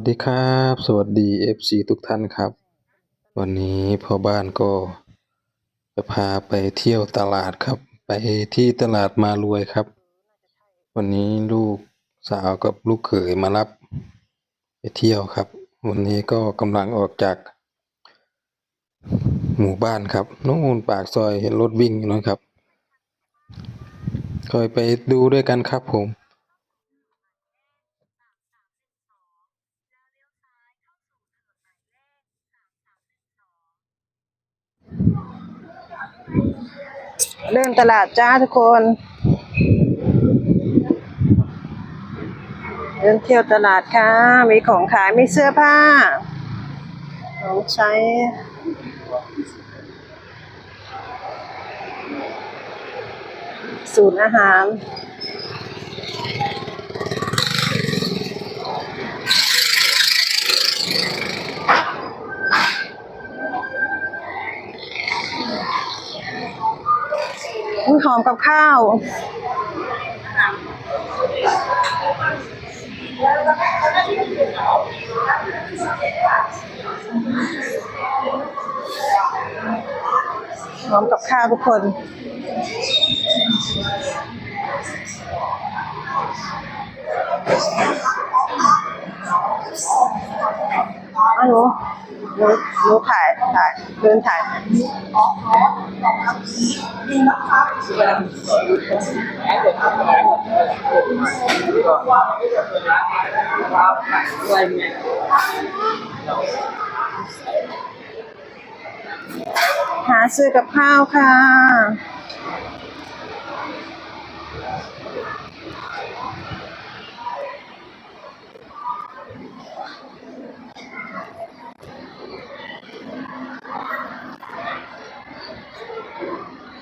สวัสดีครับ สวัสดี FC ทุกท่านครับ วันนี้พ่อบ้านก็จะพาไปเที่ยวตลาดครับ ไปที่ตลาดมารวยครับ วันนี้ลูกสาวกับลูกเขยมารับ ไปเที่ยวครับ วันนี้ก็กำลังออกจาก หมู่บ้านครับน้องอูนปากซอยเห็นรถวิ่งอยู่นะครับคอยไปดูด้วยกันครับผม เดินตลาดจ้าทุกคน เดินเที่ยวตลาดค่ะ มีของขาย มีเสื้อผ้า ของใช้สูตรอาหาร อุ้อมกับข้าว หอมกับข้าวทุกคนอ๋อหนูหนู หนูถ่ายถ่ายเดินถ่ายหาซื้อกับข้าวค่ะ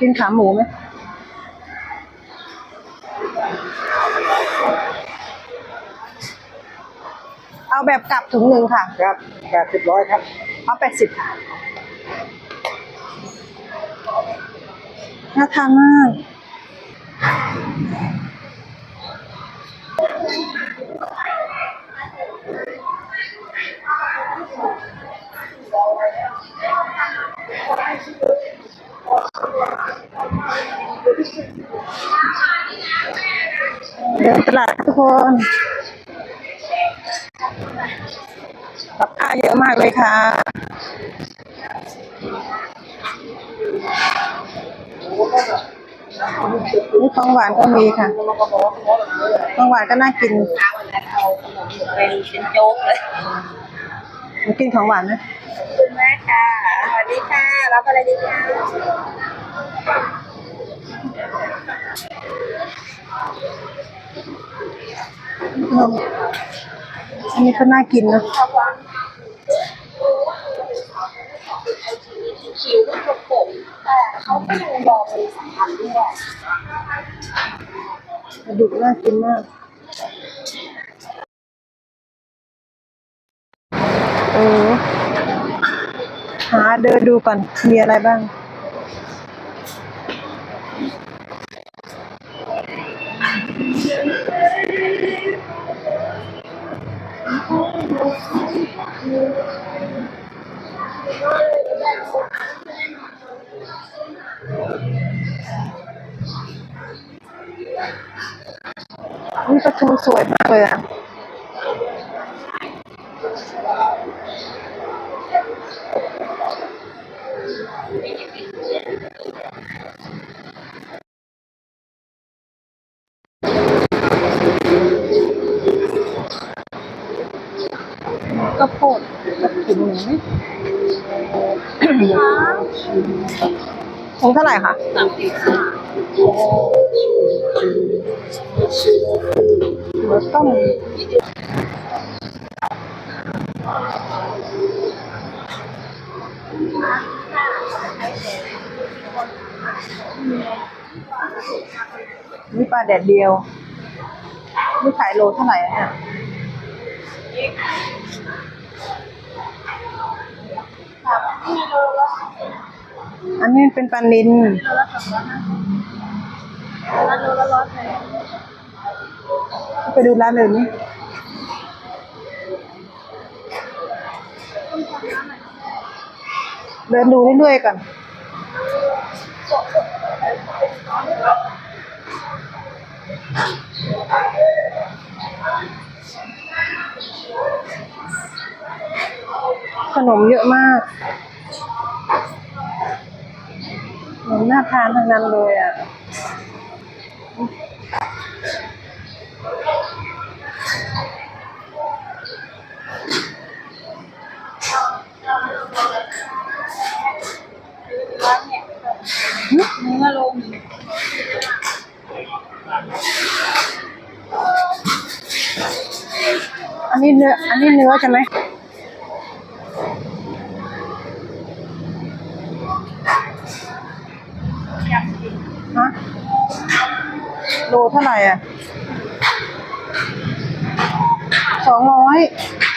กินขาหมูไหมเอาแบบกลับถุงหนึ่งค่ะ ครับแปดสิบร้อยครับ เอาแปดสิบค่ะน่าทานมาก เดินตลาดทุกคนกับข้าวเยอะมากเลยค่ะ นี่ของหวานก็มีค่ะ ของหวานก็น่ากินเป็นเป็นโจ๊กเลยมากินของหวานไหม ขอบคุณมากค่ะ สวัสดีค่ะ รับอะไรดีคะนมอันนี้ก็น่ากินนะคิวลูกผมแต่เขาก็ยังรอเป็นสำคัญด้วยกระดูกน่ากินมากเออ หาเดินดูก่อน มีอะไรบ้าง นี่ประตูสวยมากเลยอะ องเท่าไหร่คะสามสิบค่ะหัวต้มนี่ปลาแดดเดียวนี่ขายโลเท่าไหร่อะเนี่ย อันนี้เป็นปลานินไปดูร้านเลยนี่เดินดูเรื่อยๆกันขนมเยอะมาก นมน่าทานทั้งนั้นเลยอะเนื้อลงอันนี้เนื้อ อันนี้เนื้อใช่ไหม ท่าไหร่อะสองร้อย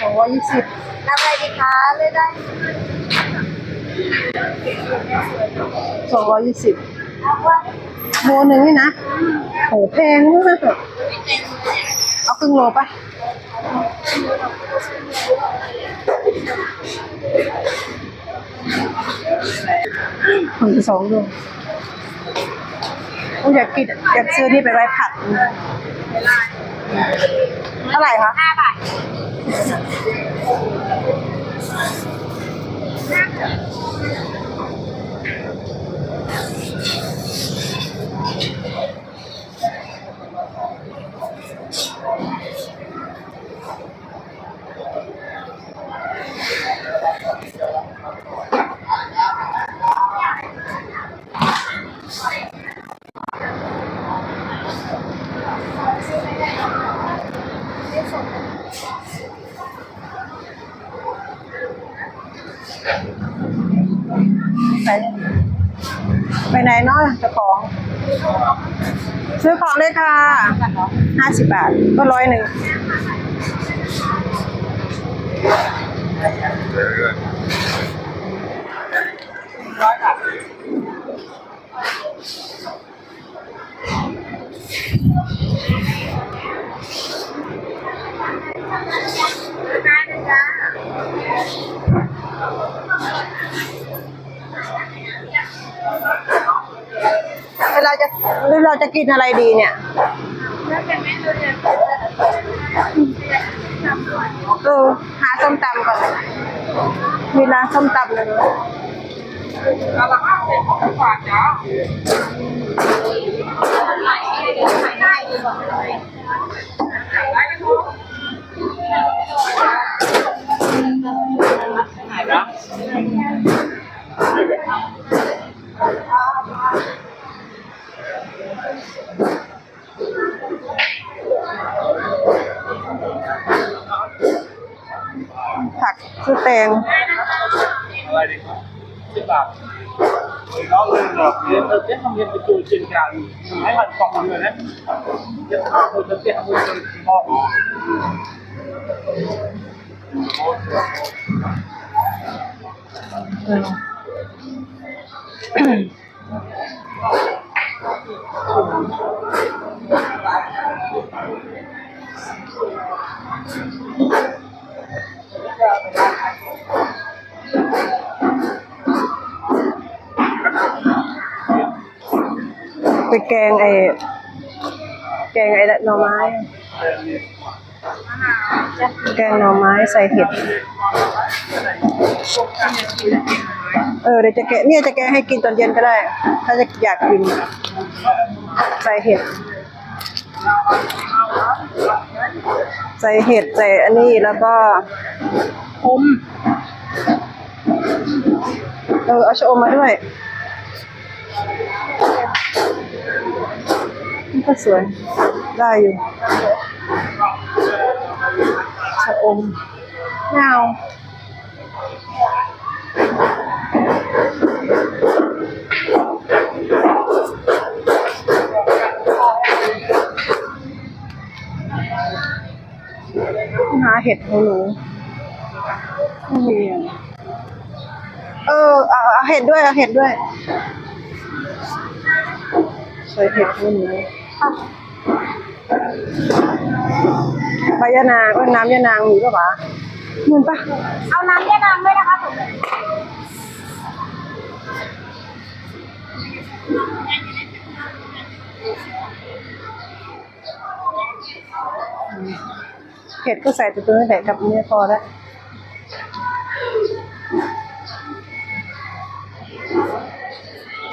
สองร้อยยี่สิบรับอะไรดีคะเลือกได้สองร้อยยี่สิบเอาว่าโลหนึ่งนี่นะโหแพงมากเอาครึ่งโลปะคนสองโลโอ้ยอยากกินอยากซื้อนี่ไปไว้ผัด เท่าไหร่คะห้าบาท ไปไปไหนเนาะเจะของ ซื้อของ เลยค่ะห้าสิบบาทก็ร้อยหนึ่งเวลา เราจะหรือเราจะกินอะไรดีเนี่ย เออ หาส้มตำก่อน มีร้านส้มตำเลยอาละห้ายได้วาได้ไหม ผัก คือแตงอะไรดีครับสิบบาทน้องเลยเหรอเรียนเธอเจ๊ทำเรียนเป็นตัวเชียนการให้มันกล่องเลยนะเจ๊ทำมือเธอเจ๊ทำมือเธอที่ห้องเออ ไปแกงไอ้แกงไอ้หน่อไม้ แกงหน่อไม้ใส่เห็ด เออเดี๋ยวจะแกะเนี่ยจะแกะให้กินตอนเย็นก็ได้ ถ้าจะอยากกิน ใส่เห็ด ใส่เห็ดใส่อันนี้แล้วก็อมเออเอาชะอมมาด้วย นี่ก็สวย ได้อยู่ชะอมไม่เอาหาเห็ดของหนูไม่มีเออเอาเห็ดด้วยเอาเห็ดด้วย ใส่เห็ดของหนูใบยะนางก็น้ำยะนางมีปะวะมีปะเอาน้ำยานางด้วยนะคะผมเผ็ดก็ใส่แต่ตัวนี้แหละกับอันนี้พอแล้ว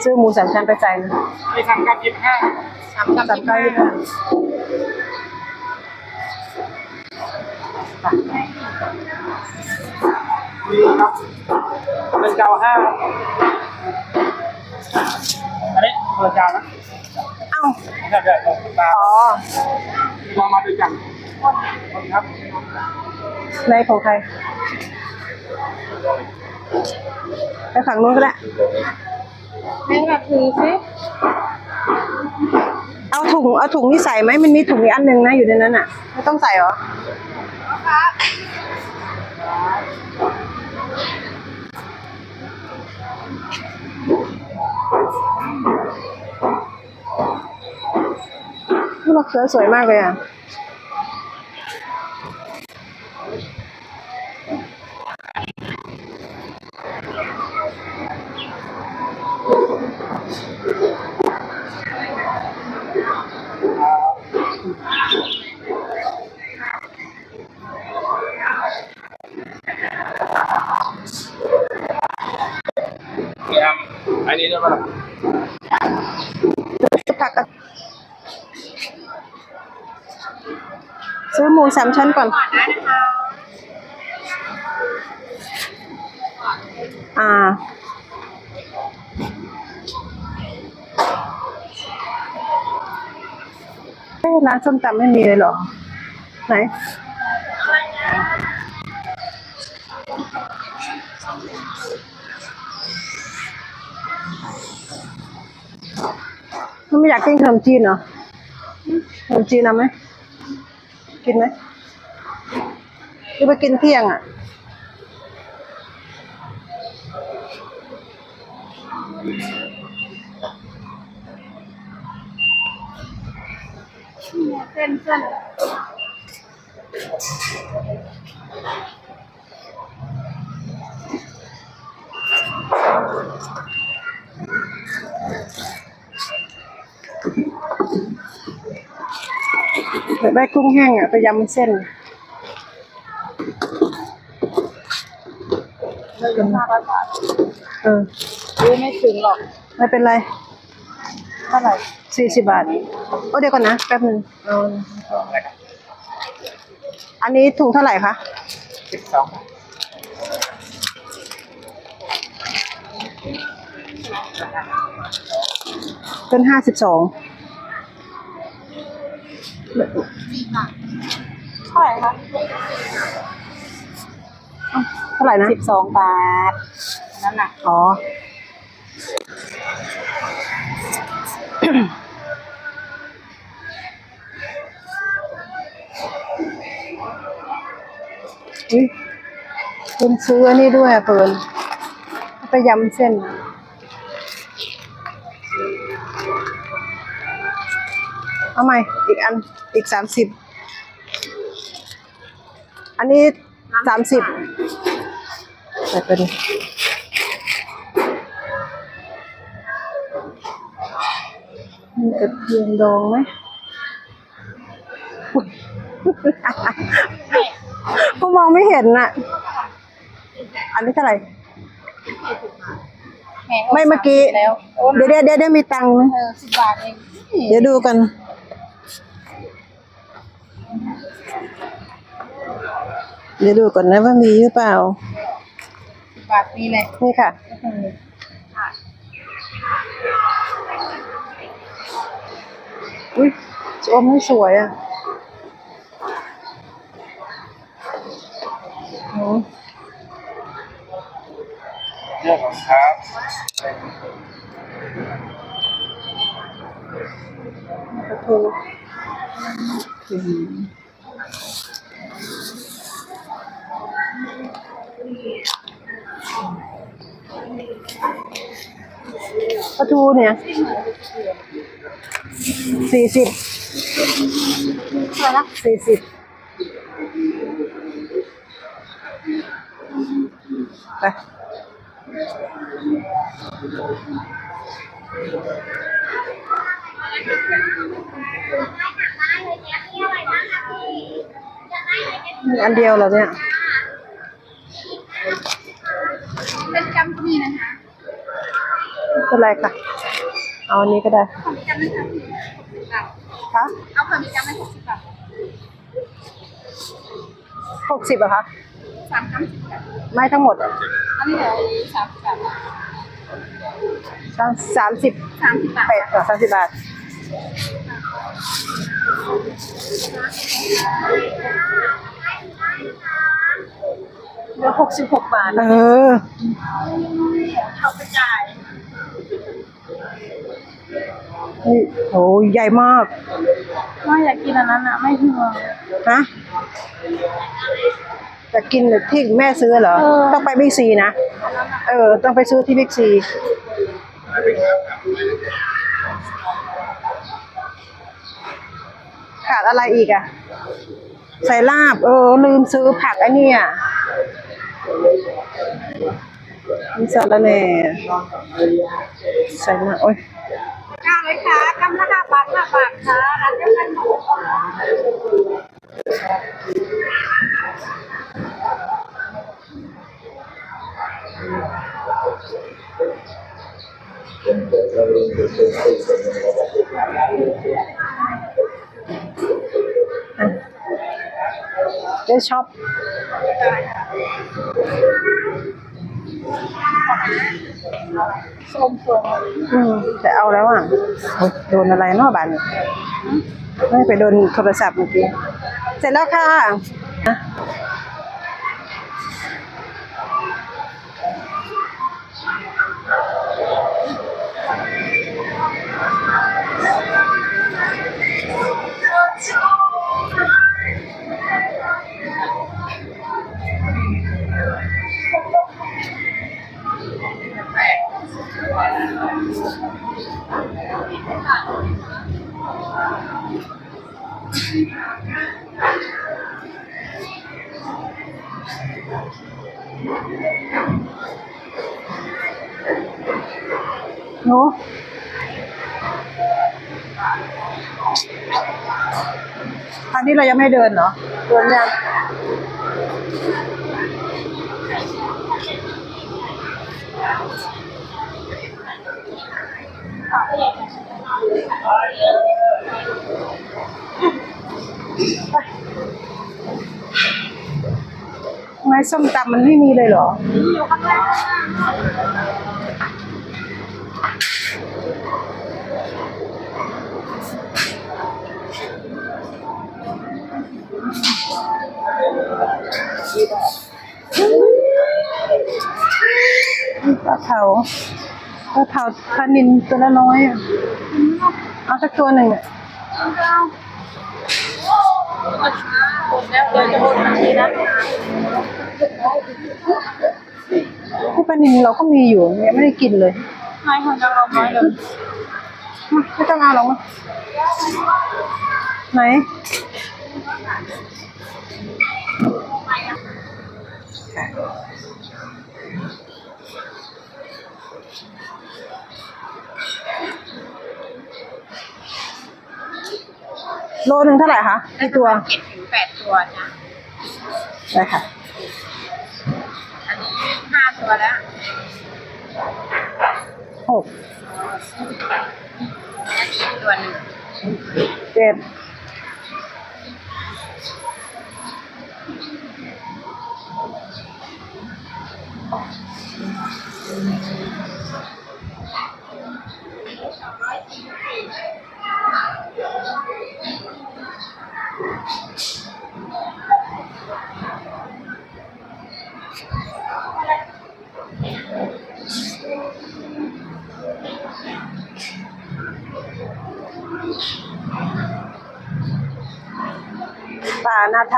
ซื้อหมูสามชั้นไปใส่นะมีสามกับยี่สิบห้าสามกับสามเก้ายี่สิบห้ามีครับเป็นเก้าห้าอันนี้เปิดจานนะเอ้าแบบแบบของตาอ๋อลองมาดูกันครับในของใครไปฝั่งนู้นก็ได้ แม่แบบถือซิเอาถุงเอาถุงนี่ใส่ไหมมันมีถุงอีกอันหนึ่งนะอยู่ในนั้นอะ ไม่ต้องใส่เหรอนี่มะเขือสวยมากเลยอะ นี้ได้ปะล่ะผักซื้อหมูสามชั้นก่อน อ่าเอ้ร้านส้มตำไม่มีเลยเหรอ ไหน ไม่อยากกินขนมจีนเหรอขนมจีนเอาไหมกินไหมหรือไปกินเที่ยงอะเส้นเส้น ได้กุ้งแห้งอะไปยำมันเส้นเราอยู่ห้าร้อยบาทเออซื้อไม่ถึงหรอก ไม่เป็นไรเท่าไหร่สี่สิบบาทโอ้เดี๋ยวก่อนนะแป๊บหนึงเอาอันนี้ถุงเท่าไหร่คะสิบสองเป็นห้าสิบสอง เท่าไหร่คะเท่าไหร่นะสิบสองบาท นั่นน่ะ อ๋อ อุ๊ยคุณซื้ออันนี้ด้วยอะเปินไปยำเส้นเอาใหม่อีกอัน อีกสามสิบอันนี้สามสิบใส่ไปดิมีกระเทียมดองไหมอุ๊ยก็มองไม่เห็นน่ะ อันนี้เท่าไหร่แหไม่เมื่อกี้แล้วโอ้เดี๋ยวเดี๋ยวเดี๋ยวเดี๋ยวมีตังค์ไหมเออสิบบาทเอง เดี๋ยวดูกัน เดี๋ยวดูก่อนนะว่ามีหรือเปล่าสิบบาทนี่แหละนี่ค่ะ อุ้ยชมไม่สวยอะโอ้เรื่องของครับปลาทู ปลาทูเนี่ยสี่สิบเท่าไหร่นะสี่สิบไปมีอันเดียวเหรอเนี่ย เป็นกำก็มีนะคะ ไม่ เป็นไรค่ะ เอาอันนี้ก็ได้ของมีกำนะคะหกสิบบาทคะเอาของมีกำเป็นหกสิบบาทหกสิบอะคะสามกำสิบบาทไม่ทั้งหมดอันนี้เหลือสามสิบบาทสามสามสิบสามสิบบาทแปดต่อสามสิบบาทเหลือหกสิบหกบาท เออเขาไปจ่ายนี่ โอ้ยใหญ่มากว่าอยากกินอันนั้นอะ ไม่เหือฮะจะกินที่แม่ซื้อเหรอเออต้องไปบิ๊กซีนะ เออ ต้องไปซื้อที่บิ๊กซีขาดอะไรอีกอะใส่ลาบ เออ ลืมซื้อผักไอ้เนี่ย มีสาระแหน่ใส่มาโอ้ยก้าวเลยค่ะกำละห้าบาทห้าบาทค่ะอันเดียวกันหมดได้ช็อป ส้มส้มอืมแต่เอาแล้วอะโอ๊ยโดนอะไรเนาะบ้านนี้ไม่ไปโดนโทรศัพท์เมื่อกี้ เสร็จแล้วค่ะ หนูทางนี้เรายังไม่เดินเหรอ เดินยังทำไม ส้มตำมันไม่มีเลยเหรออยู่ข้างล่างปลาเผาปลาเผาปลานินตัวละน้อยอะเอาสักตัวหนึ่งอะ หมดแล้วเดี๋ยวจะหมดทันทีนะที่ปลานินเราก็มีอยู่ยังไม่ได้กินเลยไม่คนจะเอาน้อยเลยไม่ต้องเอาหรอกมาไหน โลหนึ่งเท่าไหร่คะกี่ตัวเจ็ดถึงแปดตัวจ้ะได้ค่ะ อันนี้ห้าตัวแล้วหกอันนี้ตัวหนึ่งเจ็ด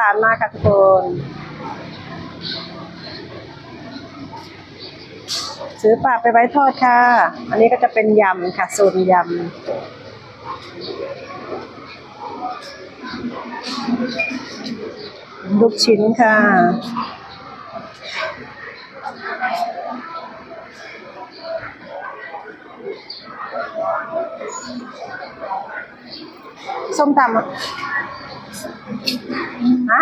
านมากค่ะทุกคนซื้อปลาไปไว้ทอดค่ะ อันนี้ก็จะเป็นยำค่ะสูตรยำลูกชิ้นค่ะ ส้มตำ ฮะ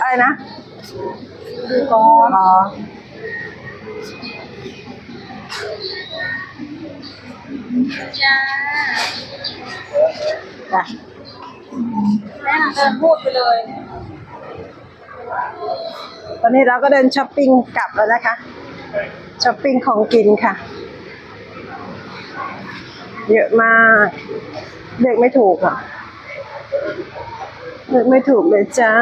อะไรนะดูก่อนอ๋อจ้าจ้ะแม่เดินพูดไปเลย ตอนนี้เราก็เดินช้อปปิ้งกลับแล้วนะคะช้อปปิ้งของกินค่ะ เยอะมากเลือกไม่ถูกอะ เลือกไม่ถูกเลยจ้า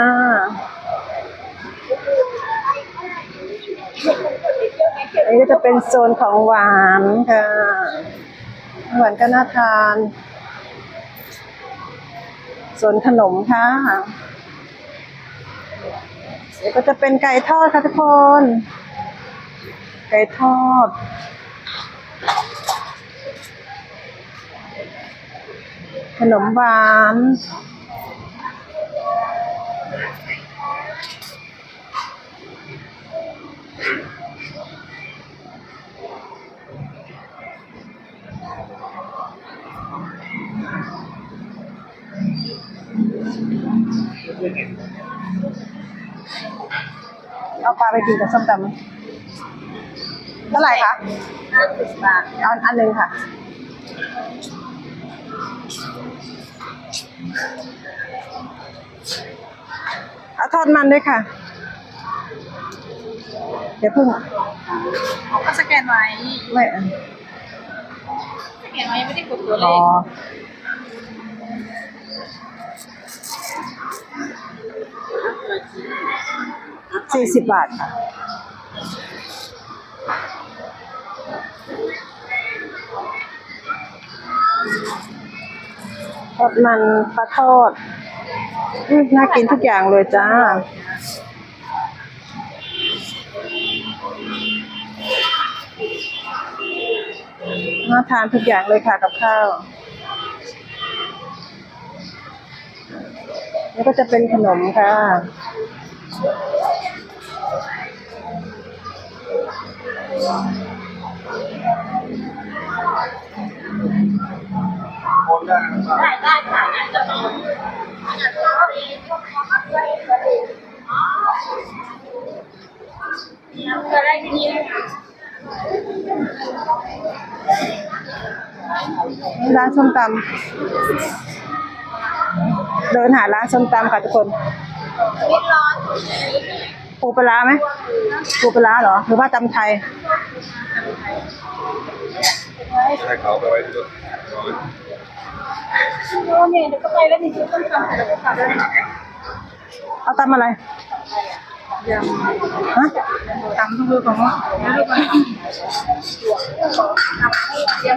อันนี้ก็จะเป็นโซนของหวานค่ะ หวานก็น่าทาน โซนขนมค่ะเดี๋ยวก็จะเป็นไก่ทอดค่ะทุกคน ไก่ทอดขนมหวาน ปลาไปกินกับส้มตำไหมเท่าไหร่คะห้าสิบบาทเอาอันหนึ่งค่ะ เอาทอดมันด้วยค่ะ เดี๋ยวพึ่งเขาก็สแกนไว้ไม่สแกนไว้ไม่ได้กดตัวเลอ๋อข สี่สิบบาทค่ะทอดมันปลาทอดอน่ากินทุกอย่างเลยจ้าน่าทานทุกอย่างเลยค่ะกับข้าวแล้วก็จะเป็นขนมค่ะ ได้ได้ค่ะจะมีจะได้ที่นี่นะคะร้านส้มตำเดินหาร้านส้มตำค่ะทุกคนร้อน ปูปลาร้าไหมปูปลาร้าเหรอ หรือว่าตำไทยให้เขาไปไว้ที่รถโอ้เนี่ยเดี๋ยวก็ไปแล้วนี่คือต้องทำเดี๋ยวก็กลับแล้วเอาตำอะไรฮะตำทุกเรื่องของว่าไม่รู้ว่าเตรีย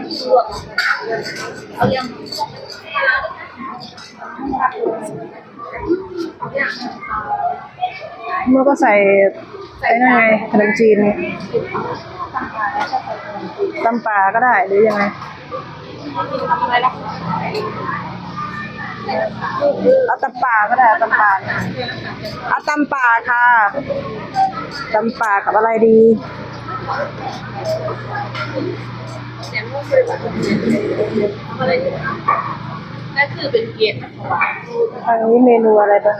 มลวกเตรียมเมื่อก็ใส่ไอ้นั่นไงขนมจีนตำปลาก็ได้หรือยังไงทำอะไรล่ะเอาตำปลาก็ได้เอาตำปลาเอาตำปลาค่ะตำปลากับอะไรดีเสียงลูกเลยแบบทำอะไรอยู่นั่นคือเป็นเกียรติของเราทางนี้เมนูอะไรบ้าง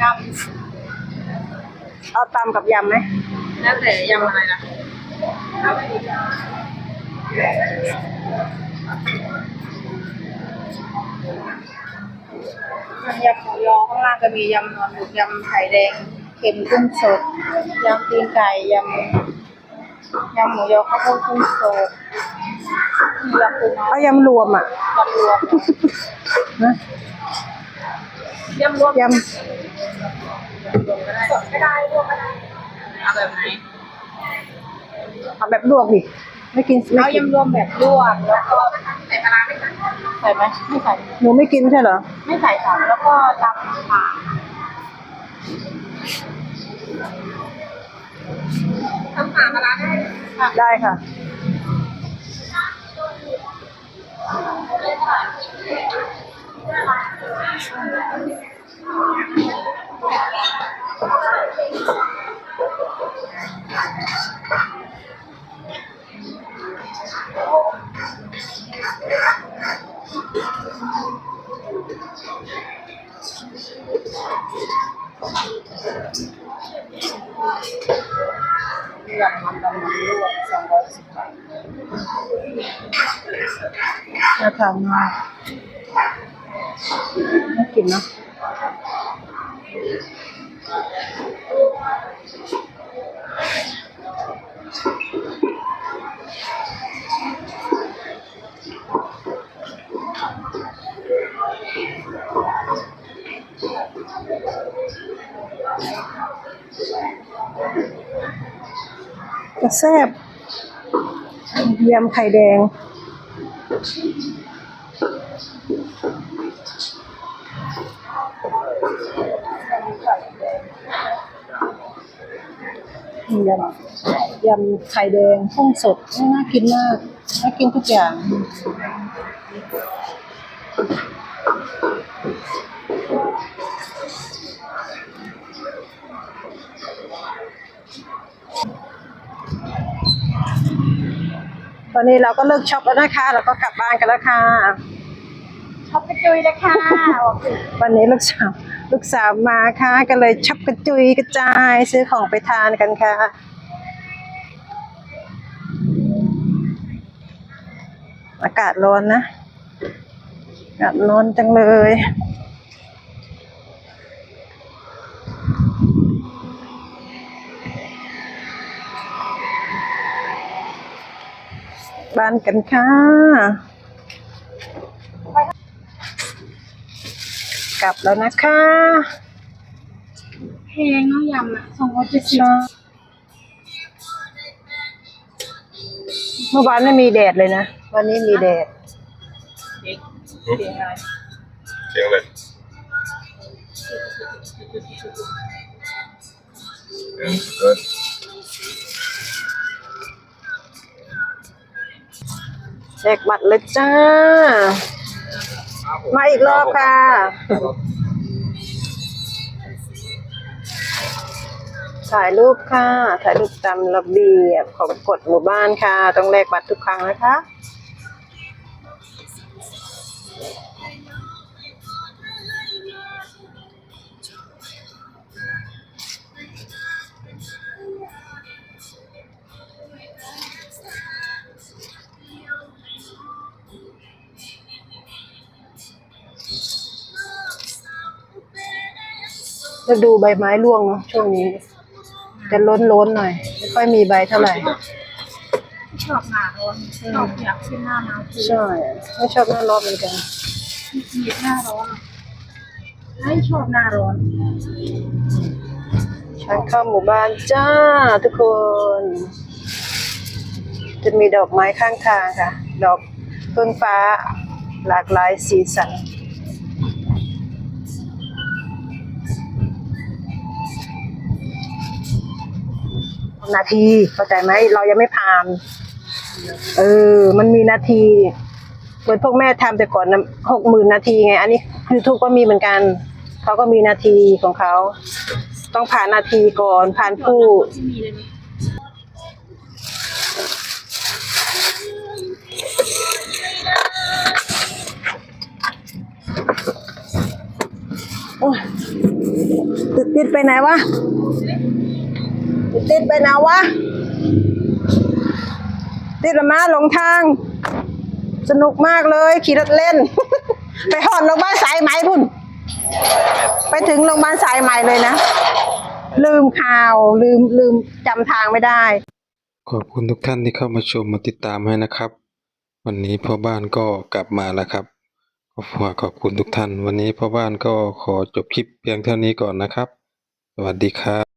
ย เอาตำกับยำไหมำแล้วแต่ยำอะไรล่ะยำหมูยอข้างล่างก็มียำนอนหมูยำไข่แดงเค็มกุ้งสดยำตีนไก่ยำยำหมูยอข้าวโพดกุ้งสดยำปูม้าเอายำรวมอะยำรวมนะยำรวมย สดก็ได้รวมก็ได้เอาแบบไหนำเอาแบบลวกดิไม่กินไม่เอากินยำรวมแบบลวกแล้วก็ใส่ปลาร้าไหมคะใส่ไหมไม่ใส่ หนูไม่กินใช่เหรอไม่ใส่ค่ะแล้วก็ตำป่าทำป่าปลาร้าได้ได้ค่ะ น่าทานมากน่ากินเนาะกระแซบยำไข่แดง ยำยำไข่แดงกุ้งสดน่ากินมากน่ากินทุกอย่างตอนนี้เราก็เลิกช็อปแล้วนะคะ เราก็กลับบ้านกันแล้วค่ะ ช็อบกระจุยนะคะบอกสิวันนี้ลูกสาวลูกสาวมาค่ะก็เลยช็อปกระจุยกระจาย ซื้อของไปทานกันค่ะ อากาศร้อนนะอากาศร้อนจังเลยบ้านกันค่ะ กลับแล้วนะคะแพงเนาะยำอะสองร้อยเจ็ดสิบเมื่อวานไม่มีแดดเลยนะ วันนี้มีแดด เสียงอะไรเสียงเลยเกินแจกบัตรเลยจ้า มาอีกรอบค่ะ ถ่ายรูปค่ะ ถ่ายรูปตามระเบียบของกฎหมู่บ้านค่ะ ต้องแลกบัตรทุกครั้งนะคะ จะดูใบไม้ร่วงเนอะช่วงนี้ จะล้นล้นๆหน่อย ไม่ค่อยมีใบเท่าไหร่ ชอบหน้าร้อนชอบอยากขึ้นหน้าหนาวคือใช่ไม่ชอบหน้าร้อนเหมือนกันมีหน้าร้อนอะไม่ชอบหน้าร้อนฉันเข้าหมู่บ้านจ้าทุกคน จะมีดอกไม้ข้างทางค่ะ ดอกต้นฟ้าหลากหลายสีสัน นาทีเข้าใจไหมเรายังไม่ผ่าน เออ มันมีนาทีเหมือนพวกแม่ทำแต่ก่อนหกหมื่นนาทีไง อันนี้ยูทูบก็มีเหมือนกันเขาก็มีนาทีของเขา ต้องผ่านนาทีก่อนผ่านผู้ที่มีเลยไหมโอ้ยติดติดไปไหนวะ ติดไปไหนวะ ติดละมาหลงทาง สนุกมากเลยขี่รถเล่น ไปหอดโรงพยาบาลสายไหมพุ่น ไปถึงโรงพยาบาลสายไหมเลยนะ ลืมข่าวลืมลืมจำทางไม่ได้ ขอบคุณทุกท่านที่เข้ามาชมมาติดตามให้นะครับ วันนี้พ่อบ้านก็กลับมาแล้วครับก็ฝากขอบคุณทุกท่าน วันนี้พ่อบ้านก็ขอจบคลิปเพียงเท่านี้ก่อนนะครับ สวัสดีครับ